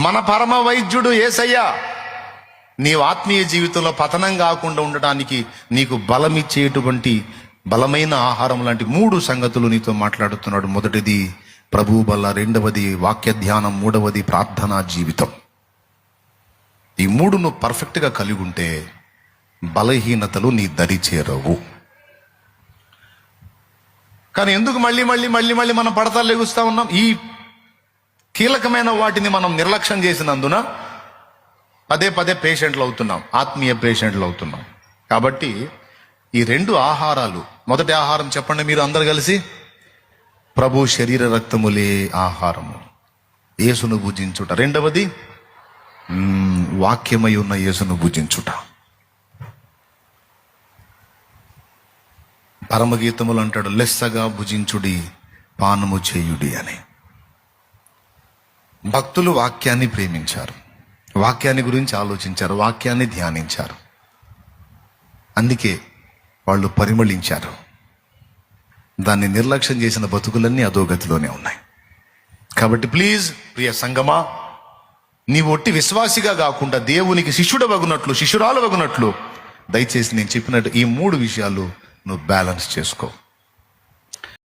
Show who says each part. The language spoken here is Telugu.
Speaker 1: మన పరమ వైద్యుడు ఏసయ్యా నీవు ఆత్మీయ జీవితంలో పతనం కాకుండా ఉండటానికి నీకు బలమిచ్చేటువంటి బలమైన ఆహారం లాంటి మూడు సంగతులు నీతో మాట్లాడుతున్నాడు. మొదటిది ప్రభు బల రెండవది వాక్య ధ్యానం మూడవది ప్రార్థనా జీవితం. ఈ మూడు నువ్వు పర్ఫెక్ట్గా కలిగి ఉంటే బలహీనతలు నీ దరి చేరవు. కానీ ఎందుకు మళ్ళీ మళ్ళీ మళ్ళీ మళ్ళీ మనం పడతా లెగుస్తా ఉన్నాం? ఈ కీలకమైన వాటిని మనం నిర్లక్ష్యం చేసినందున పదే పదే పేషెంట్లు అవుతున్నాం ఆత్మీయ పేషెంట్లు అవుతున్నాం. కాబట్టి ఈ రెండు ఆహారాలు మొదటి ఆహారం చెప్పండి మీరు అందరు కలిసి ప్రభు శరీర రక్తములే ఆహారము. యేసును భుజించుట. రెండవది వాక్యమై ఉన్న యేసును భుజించుట. పరమగీతములు అంటాడు లెస్సగా భుజించుడి పానము చేయుడి అని. భక్తులు వాక్యాన్ని ప్రేమించారు. వాక్యాన్ని గురించి ఆలోచించారు వాక్యాన్ని ధ్యానించారు. అందుకే వాళ్ళు పరిమళించారు. దాన్ని నిర్లక్ష్యం చేసిన బతుకులన్నీ అధోగతిలోనే ఉన్నాయి. కాబట్టి ప్లీజ్ ప్రియ సంగమా నీ ఒట్టి విశ్వాసిగా కాకుండా దేవునికి శిష్యుడు వగునట్లు శిష్యురాలు వగునట్లు దయచేసి నేను చెప్పినట్టు ఈ మూడు విషయాలు నువ్వు బ్యాలెన్స్ చేసుకో.